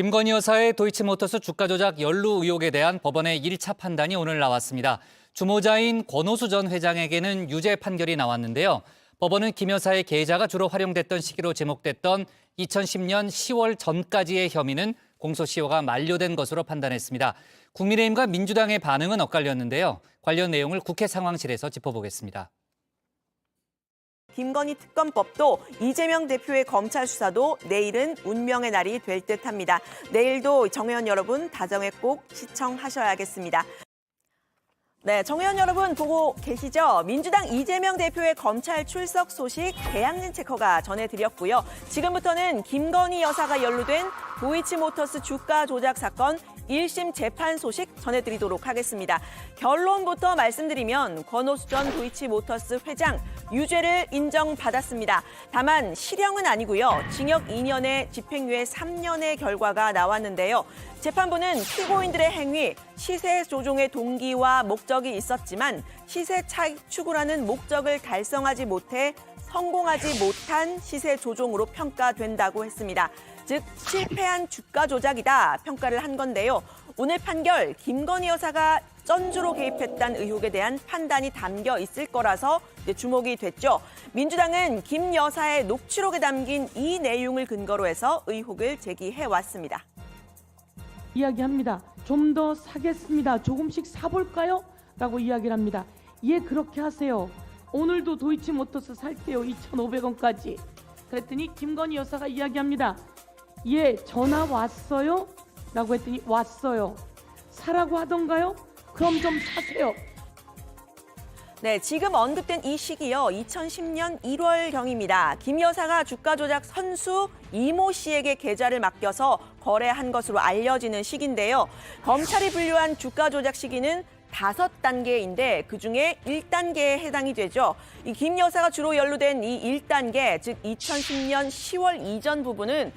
김건희 여사의 도이치모터스 주가 조작 연루 의혹에 대한 법원의 1차 판단이 오늘 나왔습니다. 주모자인 권오수 전 회장에게는 유죄 판결이 나왔는데요. 법원은 김 여사의 계좌가 주로 활용됐던 시기로 제목됐던 2010년 10월 전까지의 혐의는 공소시효가 만료된 것으로 판단했습니다. 국민의힘과 민주당의 반응은 엇갈렸는데요. 관련 내용을 국회 상황실에서 짚어보겠습니다. 김건희 특검법도 이재명 대표의 검찰 수사도 내일은 운명의 날이 될 듯합니다. 내일도 정의원 여러분 다정에 꼭 시청하셔야겠습니다. 네, 정의원 여러분 보고 계시죠? 민주당 이재명 대표의 검찰 출석 소식 대양진 체커가 전해드렸고요. 지금부터는 김건희 여사가 연루된 도이치모터스 주가 조작 사건 1심 재판 소식 전해드리도록 하겠습니다. 결론부터 말씀드리면 권오수 전 도이치모터스 회장 유죄를 인정받았습니다. 다만 실형은 아니고요. 징역 2년에 집행유예 3년의 결과가 나왔는데요. 재판부는 피고인들의 행위, 시세 조종의 동기와 목적이 있었지만 시세 차익 추구라는 목적을 달성하지 못해 성공하지 못한 시세 조종으로 평가된다고 했습니다. 즉 실패한 주가 조작이다 평가를 한 건데요. 오늘 판결 김건희 여사가 전주로 개입했다는 의혹에 대한 판단이 담겨 있을 거라서 주목이 됐죠. 민주당은 김 여사의 녹취록에 담긴 이 내용을 근거로 해서 의혹을 제기해 왔습니다. 이야기합니다. 좀 더 사겠습니다. 조금씩 사볼까요? 라고 이야기를 합니다. 예, 그렇게 하세요. 오늘도 도이치모터스 살게요. 2,500원까지. 그랬더니 김건희 여사가 이야기합니다. 예, 전화 왔어요? 라고 했더니 왔어요. 사라고 하던가요? 그럼 좀 사세요. 네, 지금 언급된 이 시기요. 2010년 1월경입니다. 김 여사가 주가 조작 선수 이모 씨에게 계좌를 맡겨서 거래한 것으로 알려지는 시기인데요. 검찰이 분류한 주가 조작 시기는 다섯 단계인데 그중에 1단계에 해당이 되죠. 이 김 여사가 주로 연루된 이 1단계, 즉 2010년 10월 이전 부분은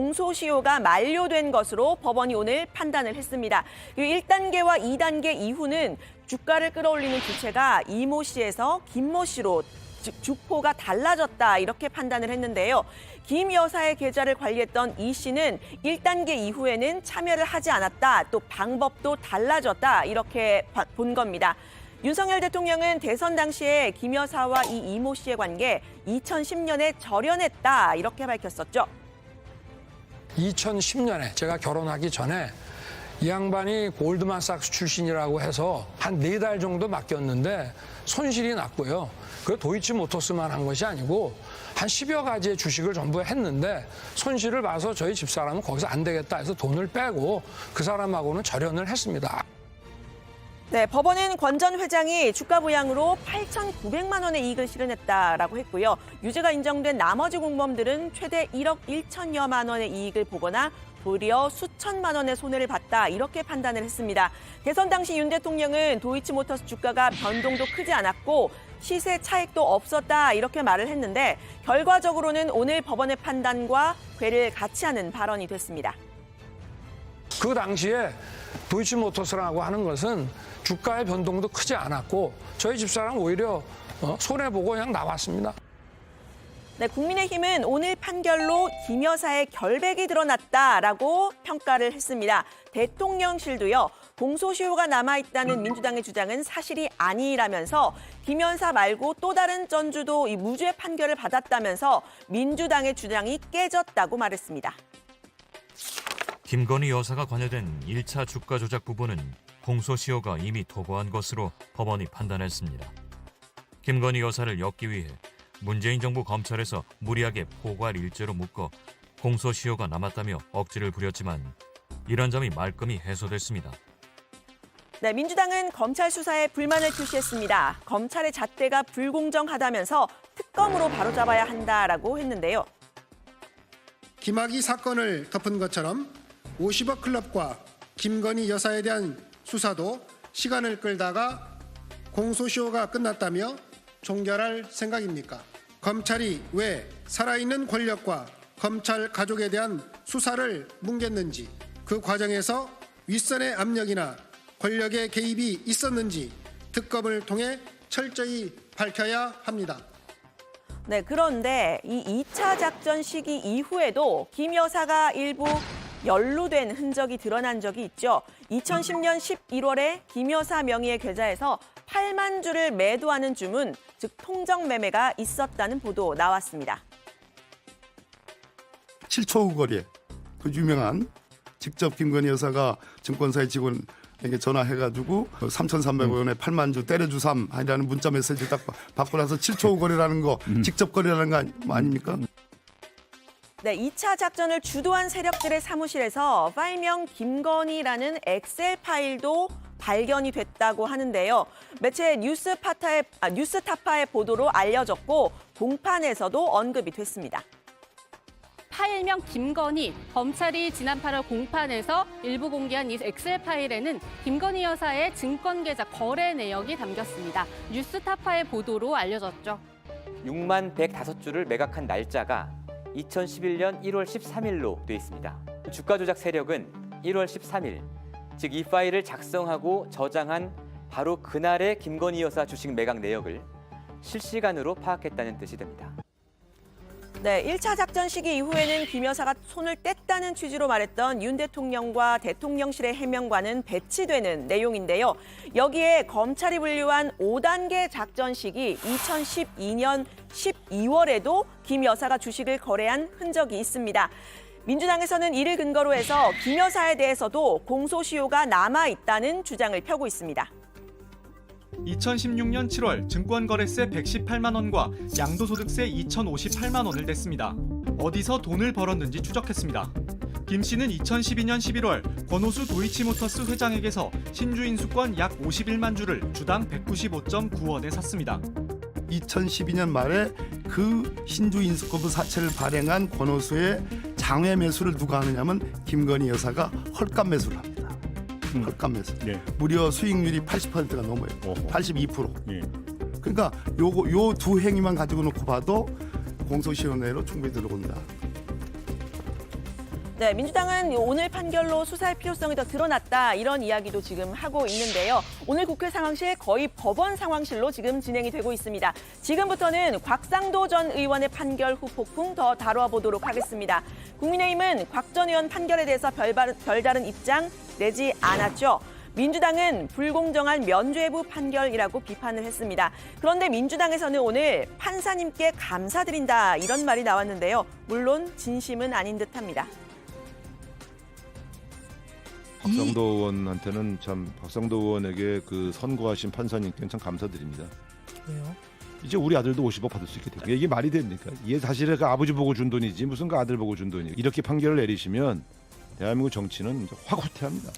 공소시효가 만료된 것으로 법원이 오늘 판단을 했습니다. 이 1단계와 2단계 이후는 주가를 끌어올리는 주체가 이모 씨에서 김모 씨로 즉 주포가 달라졌다 이렇게 판단을 했는데요. 김 여사의 계좌를 관리했던 이 씨는 1단계 이후에는 참여를 하지 않았다. 또 방법도 달라졌다. 이렇게 봐- 본 겁니다. 윤석열 대통령은 대선 당시에 김 여사와 이 이모 씨의 관계 2010년에 절연했다. 이렇게 밝혔었죠. 2010년에 제가 결혼하기 전에 이 양반이 골드만삭스 출신이라고 해서 한 네 달 정도 맡겼는데 손실이 났고요. 그 도이치 모터스만 한 것이 아니고 한 10여 가지의 주식을 전부 했는데 손실을 봐서 저희 집사람은 거기서 안 되겠다 해서 돈을 빼고 그 사람하고는 절연을 했습니다. 네, 법원은 권 전 회장이 주가 부양으로 8,900만 원의 이익을 실현했다라고 했고요. 유죄가 인정된 나머지 공범들은 최대 1억 1천여만 원의 이익을 보거나 도리어 수천만 원의 손해를 봤다 이렇게 판단을 했습니다. 대선 당시 윤 대통령은 도이치모터스 주가가 변동도 크지 않았고 시세 차익도 없었다 이렇게 말을 했는데 결과적으로는 오늘 법원의 판단과 괴를 같이 하는 발언이 됐습니다. 그 당시에 도이치모터스라고 하는 것은 주가의 변동도 크지 않았고 저희 집사람 오히려 어, 손해보고 그냥 나왔습니다. 네, 국민의힘은 오늘 판결로 김 여사의 결백이 드러났다라고 평가를 했습니다. 대통령실도요. 공소시효가 남아있다는 민주당의 주장은 사실이 아니라면서 김 여사 말고 또 다른 전주도 이 무죄 판결을 받았다면서 민주당의 주장이 깨졌다고 말했습니다. 김건희 여사가 관여된 1차 주가 조작 부분은 공소시효가 이미 도고한 것으로 법원이 판단했습니다. 김건희 여사를 엮기 위해 문재인 정부 검찰에서 무리하게 포괄 일죄로 묶어 공소시효가 남았다며 억지를 부렸지만 이런 점이 말끔히 해소됐습니다. 네, 민주당은 검찰 수사에 불만을 표시했습니다. 검찰의 잣대가 불공정하다면서 특검으로 바로잡아야 한다라고 했는데요. 김학의 사건을 덮은 것처럼 50억 클럽과 김건희 여사에 대한 수사도 시간을 끌다가 공소시효가 끝났다며 종결할 생각입니까? 검찰이 왜 살아있는 권력과 검찰 가족에 대한 수사를 뭉갰는지 그 과정에서 윗선의 압력이나 권력의 개입이 있었는지 특검을 통해 철저히 밝혀야 합니다. 네, 그런데 이 2차 작전 시기 이후에도 김 여사가 일부 연루된 흔적이 드러난 적이 있죠. 2010년 11월에 김 여사 명의의 계좌에서 8만 주를 매도하는 주문, 즉 통정 매매가 있었다는 보도 나왔습니다. 7초 후 거리에 그 유명한 직접 김건희 여사가 증권사의 직원에게 전화해가지고 3,300원에 8만 주 때려주삼 아니라는 문자 메시지 딱 받고 나서 7초 후 거래라는 거 직접 거래라는 거 아니, 뭐 아닙니까? 네, 2차 작전을 주도한 세력들의 사무실에서 파일명 김건희라는 엑셀 파일도 발견이 됐다고 하는데요. 매체 뉴스파타의, 아, 뉴스타파의 보도로 알려졌고 공판에서도 언급이 됐습니다. 파일명 김건희, 검찰이 지난 8월 공판에서 일부 공개한 이 엑셀 파일에는 김건희 여사의 증권 계좌 거래 내역이 담겼습니다. 뉴스타파의 보도로 알려졌죠. 6만 105주를 매각한 날짜가 2011년 1월 13일로 돼 있습니다. 주가 조작 세력은 1월 13일, 즉 이 파일을 작성하고 저장한 바로 그날의 김건희 여사 주식 매각 내역을 실시간으로 파악했다는 뜻이 됩니다. 네, 1차 작전 시기 이후에는 김 여사가 손을 뗐다는 취지로 말했던 윤 대통령과 대통령실의 해명과는 배치되는 내용인데요. 여기에 검찰이 분류한 5단계 작전 시기 2012년 12월에도 김 여사가 주식을 거래한 흔적이 있습니다. 민주당에서는 이를 근거로 해서 김 여사에 대해서도 공소시효가 남아 있다는 주장을 펴고 있습니다. 2016년 7월 증권거래세 118만 원과 양도소득세 2,058만 원을 냈습니다. 어디서 돈을 벌었는지 추적했습니다. 김 씨는 2012년 11월 권오수 도이치모터스 회장에게서 신주인수권 약 51만 주를 주당 195.9원에 샀습니다. 2012년 말에 그 신주 인수권부 사채를 발행한 권오수의 장외 매수를 누가 하느냐면 김건희 여사가 헐값 매수를 합니다. 헐값 매수. 무려 수익률이 80%가 넘어요. 82%. 그러니까 요거 요 두 행위만 가지고 놓고 봐도 공소시효 내로 충분히 들어온다. 네, 민주당은 오늘 판결로 수사의 필요성이 더 드러났다 이런 이야기도 지금 하고 있는데요. 오늘 국회 상황실 거의 법원 상황실로 지금 진행이 되고 있습니다. 지금부터는 곽상도 전 의원의 판결 후 폭풍 더 다뤄 보도록 하겠습니다. 국민의힘은 곽 전 의원 판결에 대해서 별바, 별다른 입장 내지 않았죠. 민주당은 불공정한 면죄부 판결이라고 비판을 했습니다. 그런데 민주당에서는 오늘 판사님께 감사드린다 이런 말이 나왔는데요. 물론 진심은 아닌 듯합니다. 박상도 의원한테는 참 박상도 의원에게 그 선고하신 판사님께는 참 감사드립니다. 왜요? 이제 우리 아들도 50억 받을 수 있게 돼요. 이게 말이 됩니까? 이게 사실은 그 아버지 보고 준 돈이지 무슨 그 아들 보고 준 돈이 이렇게 판결을 내리시면 대한민국 정치는 이제 확 후퇴합니다.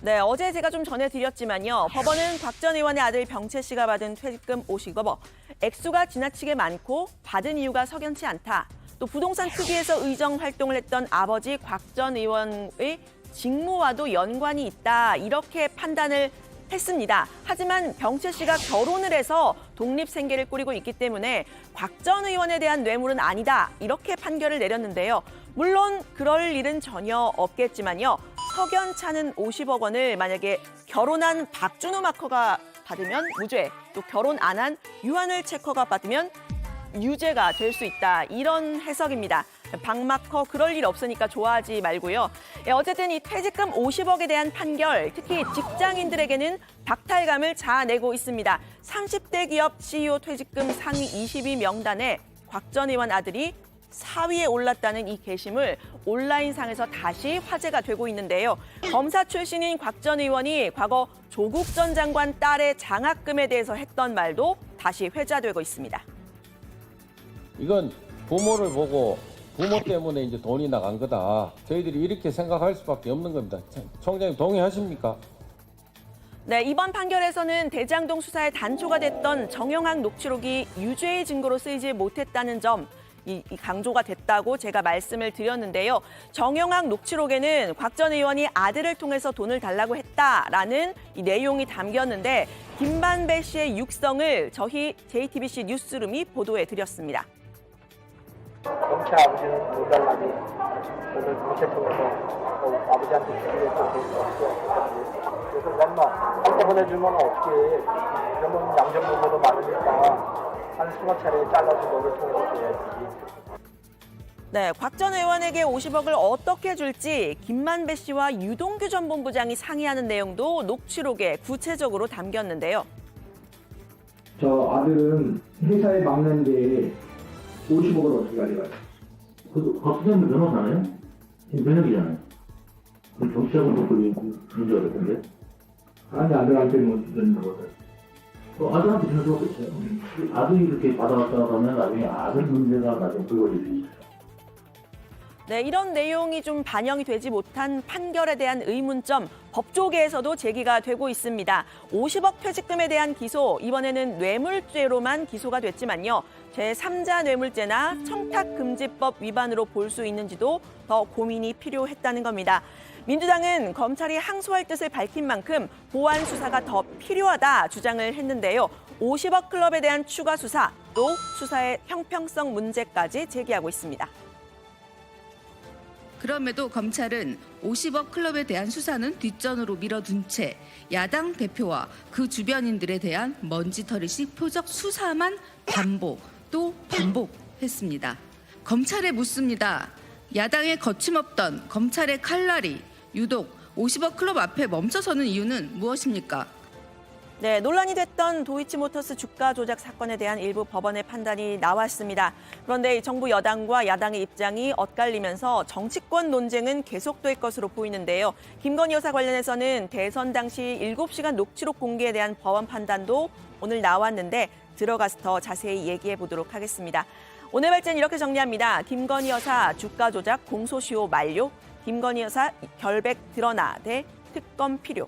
네, 어제 제가 좀 전해드렸지만요. 법원은 곽전 의원의 아들 병채 씨가 받은 퇴직금 50억, 액수가 지나치게 많고 받은 이유가 석연치 않다. 또 부동산 투기에서 의정 활동을 했던 아버지 곽 전 의원의 직무와도 연관이 있다. 이렇게 판단을 했습니다. 하지만 병채 씨가 결혼을 해서 독립 생계를 꾸리고 있기 때문에 곽 전 의원에 대한 뇌물은 아니다. 이렇게 판결을 내렸는데요. 물론 그럴 일은 전혀 없겠지만요. 석연찮은 50억 원을 만약에 결혼한 박준호 마커가 받으면 무죄, 또 결혼 안 한 유한을 체커가 받으면 유죄가 될 수 있다. 이런 해석입니다. 박마커 그럴 일 없으니까 좋아하지 말고요. 예, 어쨌든 이 퇴직금 50억에 대한 판결, 특히 직장인들에게는 박탈감을 자아내고 있습니다. 30대 기업 CEO 퇴직금 상위 22 명단에 곽 전 의원 아들이 4위에 올랐다는 이 게시물 온라인상에서 다시 화제가 되고 있는데요. 검사 출신인 곽 전 의원이 과거 조국 전 장관 딸의 장학금에 대해서 했던 말도 다시 회자되고 있습니다. 이건 부모를 보고 부모 때문에 이제 돈이 나간 거다. 저희들이 이렇게 생각할 수밖에 없는 겁니다. 총장님 동의하십니까? 네, 이번 판결에서는 대장동 수사의 단초가 됐던 정영학 녹취록이 유죄의 증거로 쓰이지 못했다는 점, 이, 이 강조가 됐다고 제가 말씀을 드렸는데요. 정영학 녹취록에는 곽 전 의원이 아들을 통해서 돈을 달라고 했다라는 이 내용이 담겼는데 김반배 씨의 육성을 저희 JTBC 뉴스룸이 보도해 드렸습니다. 검찰 아버지는 모달라니 오늘 검찰 통해서 어, 아버지한테 주기로 될수 없어. 그래서 엄마 한테 보내주면 어떻게 그러면 양전부모도 많으니까 한 수만 차례 잘라서 너를 통해서 줘야지. 네, 곽 전 의원에게 50억을 어떻게 줄지 김만배 씨와 유동규 전 본부장이 상의하는 내용도 녹취록에 구체적으로 담겼는데요. 저 아들은 회사에 막는데 50억을 어떻게 가져가요? 그 박수장도 변호사네? 지금 변혁이잖아요. 그 정치하고 놓고 문제가 됐던데? 아니 아들한테는 못 주는 거거든. 그 아들한테 주는 수밖에 없어요. 아들이 이렇게 받아갔다가 가면 나중에 아들 문제가 나중에 불거질 수 있어요. 네, 이런 내용이 좀 반영이 되지 못한 판결에 대한 의문점 법조계에서도 제기가 되고 있습니다. 50억 퇴직금에 대한 기소 이번에는 뇌물죄로만 기소가 됐지만요. 제3자 뇌물죄나 청탁금지법 위반으로 볼 수 있는지도 더 고민이 필요했다는 겁니다. 민주당은 검찰이 항소할 뜻을 밝힌 만큼 보완 수사가 더 필요하다 주장을 했는데요. 50억 클럽에 대한 추가 수사 또 수사의 형평성 문제까지 제기하고 있습니다. 그럼에도 검찰은 50억 클럽에 대한 수사는 뒷전으로 밀어둔 채 야당 대표와 그 주변인들에 대한 먼지털이식 표적 수사만 반복 또 반복했습니다. 검찰에 묻습니다. 야당의 거침없던 검찰의 칼날이 유독 50억 클럽 앞에 멈춰서는 이유는 무엇입니까? 네, 논란이 됐던 도이치모터스 주가 조작 사건에 대한 일부 법원의 판단이 나왔습니다. 그런데 정부 여당과 야당의 입장이 엇갈리면서 정치권 논쟁은 계속될 것으로 보이는데요. 김건희 여사 관련해서는 대선 당시 7시간 녹취록 공개에 대한 법원 판단도 오늘 나왔는데 들어가서 더 자세히 얘기해 보도록 하겠습니다. 오늘 발전 이렇게 정리합니다. 김건희 여사 주가 조작 공소시효 만료, 김건희 여사 결백 드러나 대 특검 필요.